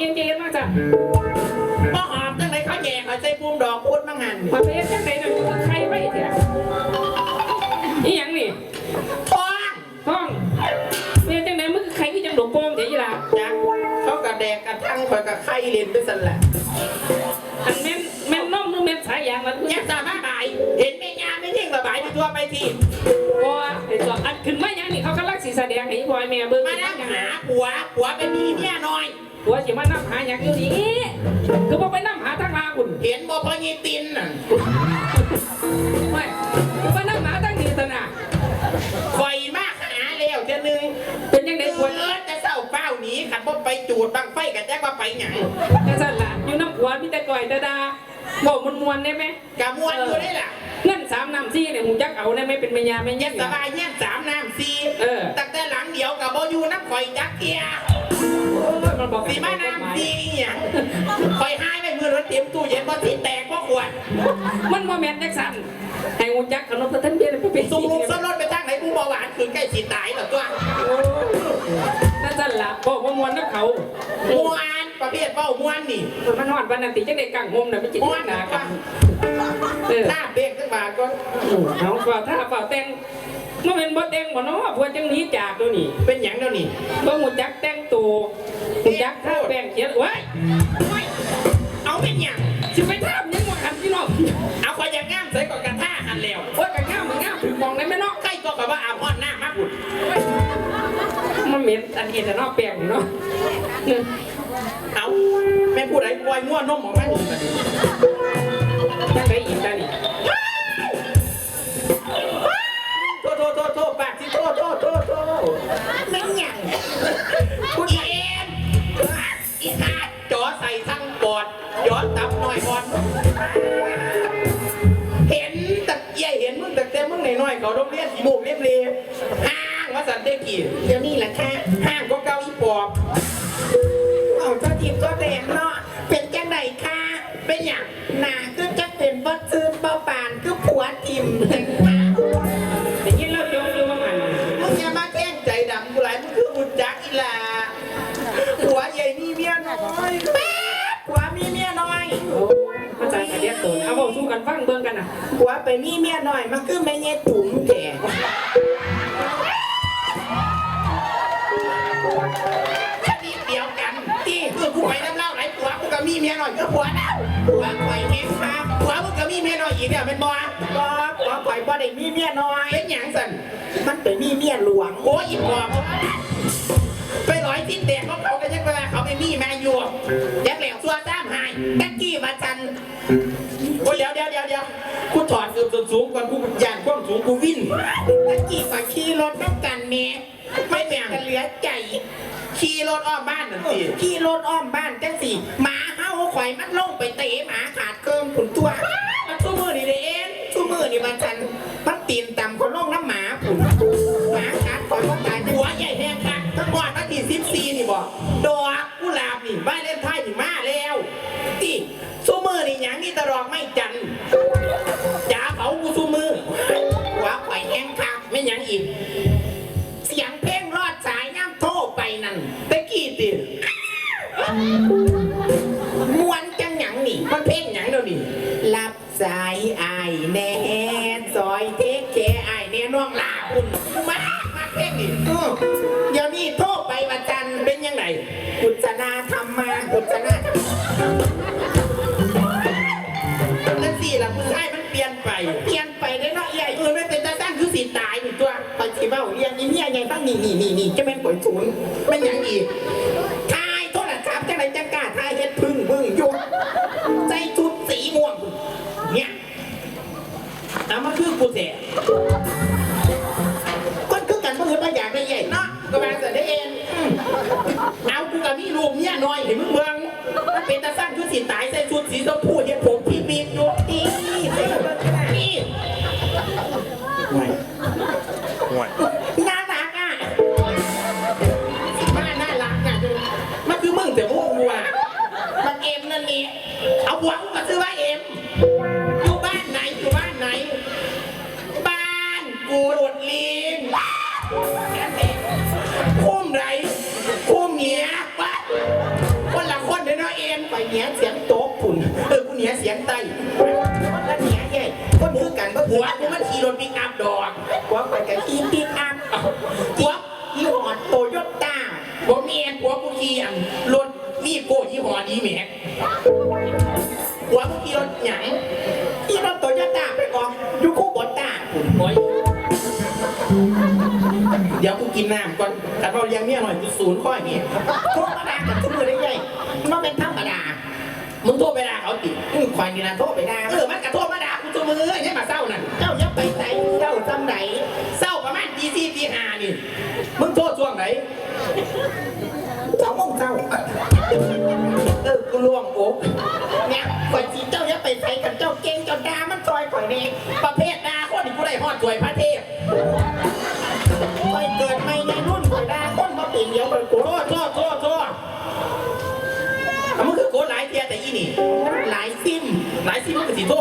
เย็นใจเย็นมาจ้ะบ่หอมจังไหนเขาแย่เขาใส่ปุ่มดอกพูดมั่งหันมาเป็นจังไหนหนะใครไว้เถอะนี่ยังนี่ท้องท้องเป็นจังไหนมึงใครที่จังหลงโป่งเดี๋ยวยี่ละจักเขากระแดกกระทั่งคอยกับไข่เล่นไปสั่นแหละอันแม่นแม่นน้อมนึงแม่นสายยางมันแย่สามารถบายเห็นแม่ยามไม่ยิ่งระบายไปทั่วไปทีพอไอ้จออันขึ้นมายังนี่เขากำลังสีแสดงให้บอยแม่เบิ่งมานั่งหาผัวผัวเป็นมีเมียน้อย หัวสิมานั่งหาอย่างอยู่นี่คือบ่ไปนั่งหาทางลาคุณเห็นบ่พอยีตินน่ะไม่คือไปนั่งหาทางนี้ตะนะไฟมากหาแล้วเจะนึงเป็นยังไงเอควรอจะเศร้าเฝ้าหนีขันบ่ไปจูดบังไฟกันแจ้งว่าไปหยังจังซั่นล่ะอยู่น้ำขวานมีแต่ก่อยแต่ดาบอกมวนๆได้ไหมกะมวนอยู่ได้ล่ะเงินสามน้ำซี่เนี่ยมึงจักเอาได้ไหมเป็นเมียาไม่เย็เย็นนสบายเย็นสามน้ำสี่เออตั้งแต่หลังเดียวกับบ่อยู่น้ำข่อยจักเกียโสันให้มึงจักขนมกระทันเบียร์ไปเป็นสูงลุงซ้ำรถไปทางไหนกูเบาหวานคืนใกล้สิตายแล้วตัวนั่นสั่นล่ะบอกว่ามวนน้ำเขามวนประเภทเบ้ามวนนี่มันหอดวันนั้นติจังได้กังหมน่ะมันจิตมวนหนานะกัว่านเออหน้าเบ้งขึ้นมาก็น้องฝ่าถ้าฝ่าแต่งมันเป็นบ่แต่งบ่เนาะพวกจังหนี้จากตัวนี้เป็นหยังเดี๋ยวนี้บ่หูจักแต่งตัวหูจักท่าแป้งเขียนไว้เอาเป็นหยัง งงามใส่ก่อนกระท่าหันแล้วโอ้ยกันง่ามมันง่ามถึงมองได้ไหมเนาะใกล้ตัวกับว่าอาบฮอดหน้ามาบุญมันเหม็นอันนี้แต่นอกแป้งนี่เนาะเอาแม่พูดอะไรปล่อยมั่วนมออกมานี่จังไดอีกจ้านี่โทษโทษโทษโทษปากที่โทษโทษโทษโทษไม่หยังคุณเอ็มอีหาจอใส่ทั้งปอดย้อนตับหน่อยอ่อน งหน่อยๆเขาต้องเรียนสีมูกเรียบเรียห้างว่าสันเดกี้เดี๋ยวนี้แหละค่ะห้างก็เก้าอีปอบเอาเจ้าทีมก็แดงเนาะเป็นจังไหนค่ะเป็นอย่างหนาคือจักเป็นบ่ซื้อบ่ปานคือผัวทิมจังม ตัวเอาบอกสู้กันฟังเบิ่งกันน่ะผัวไปมีเมียน้อยมันคือแม่เยตุ่มแก่ชนิดเดียวกันที่คือกูไปน้ำเล่าไหลผัวกูก็มีเมียน้อยก็ผัวแล้วผัวข่อยแห้งครับผัวมึงก็มีเมียน้อยอีกเนี่ยเป็นบ่บ่ผัวข่อยบ่ได้มีเมียน้อยเป็นหยังสันมันไปมีเมียหลวงโอ้ยอีปอบไปร้อยทิ้นแดกเขาเขาก็ยังเวลาเขาไปมีแม่อยู่ยักแหลวซัวซ้ำหาย ตะกี้ว่าจันโอ้ยเดี๋ยวเดี๋ยวเดี๋ยวเดี๋ยวกูถอดเกือบส่วนสูงก่อนกูย่านความสูงกูวิ่นตะกี้ข่อยขี่รถน้ำกันแหม่ไม่แบ่งกันเหลือใจขี่รถอ้อมบ้านนั่นสิขี่รถอ้อมบ้านจังสิหมาเฮาข่อยมันลงไปเตะหมาขาดเกิมขุนตัวมันตู้มือนี่เด้เอ็นชูมือนี่มันจันมันตีนต่ำคนลงน้ำหมาผุนหมาขาดก่อนว่าตายจะหัวใหญ่แหงคักทั้งหมดตั้งที่สิบสี่นี่บอกด สายอายแน่ซอยเทคแคไอายแน่น้องลาคุณมามาเพ่งนี่อื้อเดี๋ยวนี้โทรไปวันจันเป็นยังไงกุศนาธรรมมากุศนาธรรมนั่นสิล่ะผู้ชายมันเปลี่ยนไป เปลี่ยนไปได้เนาะใหญ่เออไม่เป็นตาสั้นคือสีตายอยู่ตัวปฏิบัติเรียนนี่เนี่ยใหญ่บ้งนี่นี่นี่นี่จะเป็นผลศูนย์ไม่หยังอีกทา กูเสียคนคือกันเพื่อนมาอยากได้ใหญ่เนาะก็มาแต่ได้เองอืมเอากูกับพี่ลูกเนี่ยน้อยเห็นมึงเบิ่งมันเป็นตาสั้นคือสีตายใส่ชุดสีชมพูเนี่ยผมพี่ เสียงไตคนละเนี่ยใหญ่คนคือกันบ่หัวกูมันขี่รถปิกอัพดอกหัวไปกับอีปีอัพหัวยี่ห้อโตโยต้าหัวเมียหัวกูขี่อันรถมีโก้ยี่ห้อดีแม็กหัวกูขี่รถหยังที่รถโตโยต้าไปออกอยูคูบต้าโอ้ยเดี๋ยวกูกินน้ำก่อนแต่เราเลี้ยงเมียหน่อยกูศูนย์ข้ออย่างงี้โทรมาด่ากันทุกมือได้ใหญ่มันเป็นธรรมดา มึงโทรไปด่าเขาติอือควายนี่นะโทรไปด่าเออมันกระโทรมาด่ากูตัวมือเนี่ยมาเศร้านั่นเจ้าอย่าไปไหนเจ้าจำไหนเศร้าประมาณตีสี่ตีห้านี่มึงโทษช่วงไหนเจ้าโมงเจ้าเออกูล่วงอกเนี่ยข่อยจีเจ้าอย่าไปใส่กันเจ้าเก่งเจ้าด่ามันซอยข่อยนี่ประเภทด่าคนที่กูได้ฮอดสวยพระเทพ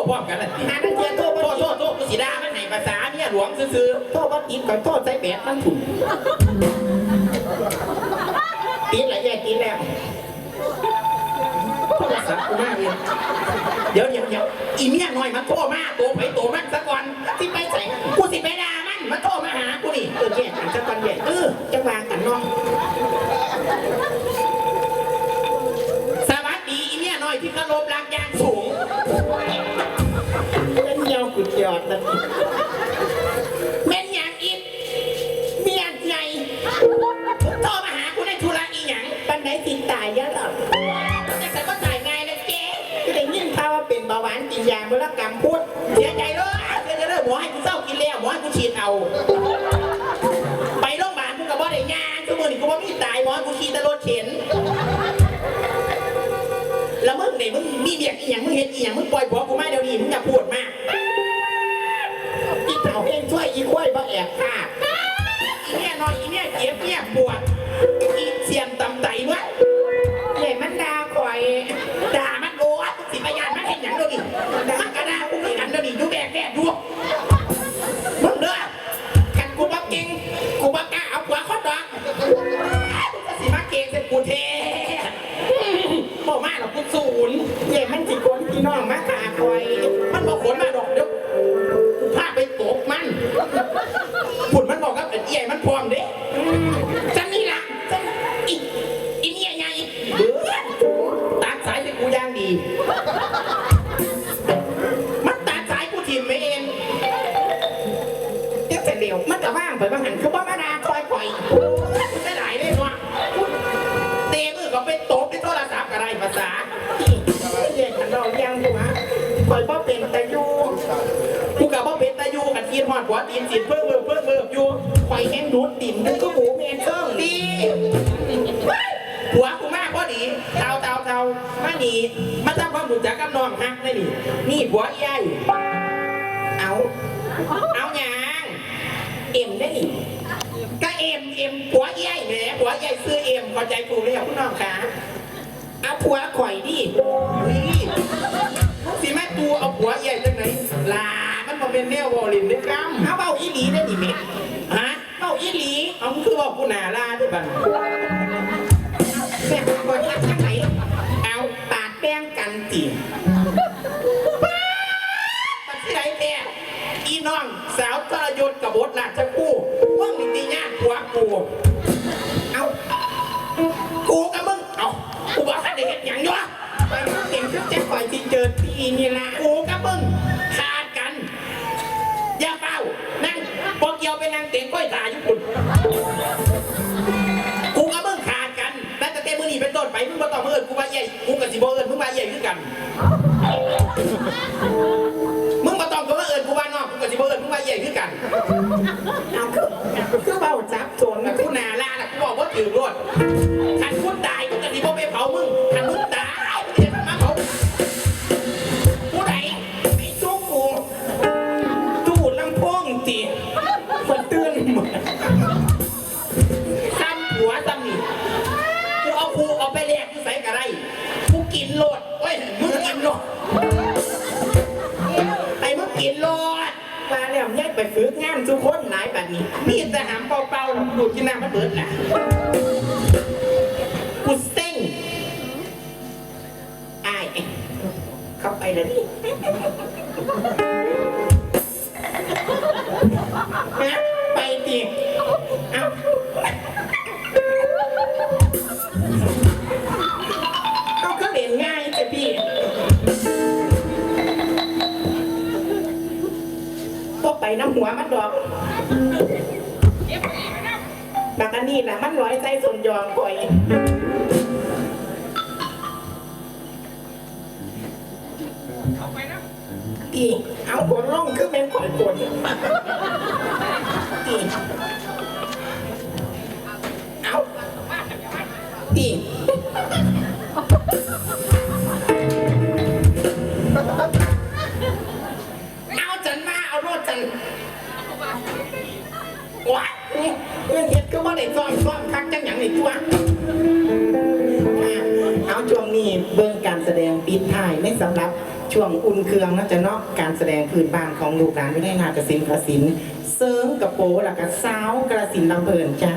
พร้อมกันน่ะสิหาตั้งเทียโทษโทบ่ษโทษโทษกูสิด่ามันให้ภาษาเนี่ยหลวงซื่อโทษว่าติดข่อยโทษใส่แบบมันถูกติดอะไรแย่ติดแล้วๆโทรศัพท์กูมากเลยเดี๋ยวเดี๋ยวเดี๋ยวอีเมียน้อยมันโทรมาตัวไปตัวมันซะก่อนที่ไปใส่กูสิไปด่ามันมันโทรมาหากูนี่เออแย่กันจะกันแย่เออจะวางกันเนาะ กุดยอดนะแม่นอย่างอีกเมียใหญ่โทรมาหากูในธุระอีหยังปันไหนติดตายยะหรอจะใส่ก็จ่ายง่ายนะเจ๊ก็ได้ยินข่าวว่าเป็นเบาหวานกินยาเมื่อกรรมพูดเสียใจเลยเสียใจเลยหมอให้กูเศร้ากินแล้วหมอให้กูฉีดเอา ไปโรงพยาบาลกูกับบ่ได้งานทุกมือนี่กูว่ามีตายหมอให้กูขี่แตรถเข็นแล้วมึงเนี่ยมึงมีเบียกอีหยังมึงเห็นอีหยังมึงปล่อยผัวกูมาเดี๋ยวนี้มึงอย่าพูดมาก ที่เผาเองช่วยอีกล้วยบ่แอบฆ่าอีเนี่ยน้อยอีเนี่ยเจ็บเนี่ยปวดอีเสียมตำไตวะ ร้อมเด้จันนี่ล่ะจันอีอีเนี่ยไงตัดสายให้กูย่างดี มันตัดสายกูถิ่มไปเองเดี๋ยวแต่เร็วมันจะว่างไปบ่หันคือบ่มาด่าข่อยข่อยกูได้หลเลยวะเตะมือก็ไปตบในโทรศัพท์อะไรภาษาที่ใหญ่กันเรายังหัวข่อยบ่เป็นแต่อ ดหัวตีนสินเพิ่มเพิ่มเพิ่มเพิ่มอยู่ข่อยแห้งดูดดินกูก็หมูเมนเชิงดีหัวกูมากพอดีเตาเตาเตามาหนีมาทำความรู้จักกับน้องฮักได้นี่นี่หัวใหญ่เอาเอาหยังเอ็มได้นี่ก็เอ็มเอ็มหัวใหญ่แหมหัวใหญ่ซื้อเอ็มเข้าใจถูกเลยคุณน้องขาเอาผัวข่อยดินี่สิแม่ตูเอาหัวใหญ่จังไหนลามันมา เป็นแนววอลินด้วยครับเอาเบาอีหลีได้ดิแม่ฮะเบาอีหลีเอามึงคือบอกกูหนาลาด้วยบ้างแม่ข่อยรักจังไหนเอาปาดแป้งกันตีปัดที่ไหนแม่อีน้องสาวทรยศกบบทหลั เกี่ยวไปนั่งเต็งก้อยตาญี่ปุ่นกูกับมึงขาดกันแล้วแต่เต้มือนี่เป็นต้นไปมึงมาต่อมืออื่นกูมาใหญ่กูกับสิบเอิญมึงมาใหญ่คือกัน มึงมาต้องกูมาเอิญกูว่านอกกูกับสิบเอิญมึงมาใหญ่คือกัน เอาคือคือเบาจับโจรแต่นะกูหนาลาน่ โลดไอ้มึงกินโลดมาแล้วย้ายไปฝึกงานทุกคนหลายแบบนี้มีแต่หามเปล่าๆหรอกดูดกินน้ำมันเบิดน่ะกูเซ็งอายเข้าไปเลยนี่ไปดิเอาเอา พวกไปน้ำหัวมันดอกบักนี่นะมันร้อยใจสมยอมก่อยอีเอากดล่องคือเป็นข่อยกดอี มาจันว้ายเงินเฮ็ดก็ว่าได้ซ้อมซ้อมคักจังหยังนี่ตัวเอาช่วงนี้เบิ่งการแสดงปิดท้ายไม่สำหรับช่วงอุ่นเครื่องนะจะนาะการแสดงพื้นบ้านของลูกหลานไม่ได้นาฏศิลป์กระสินเสริมกระโปรงแล้วก็สาวกระสินลำเพลินจ้า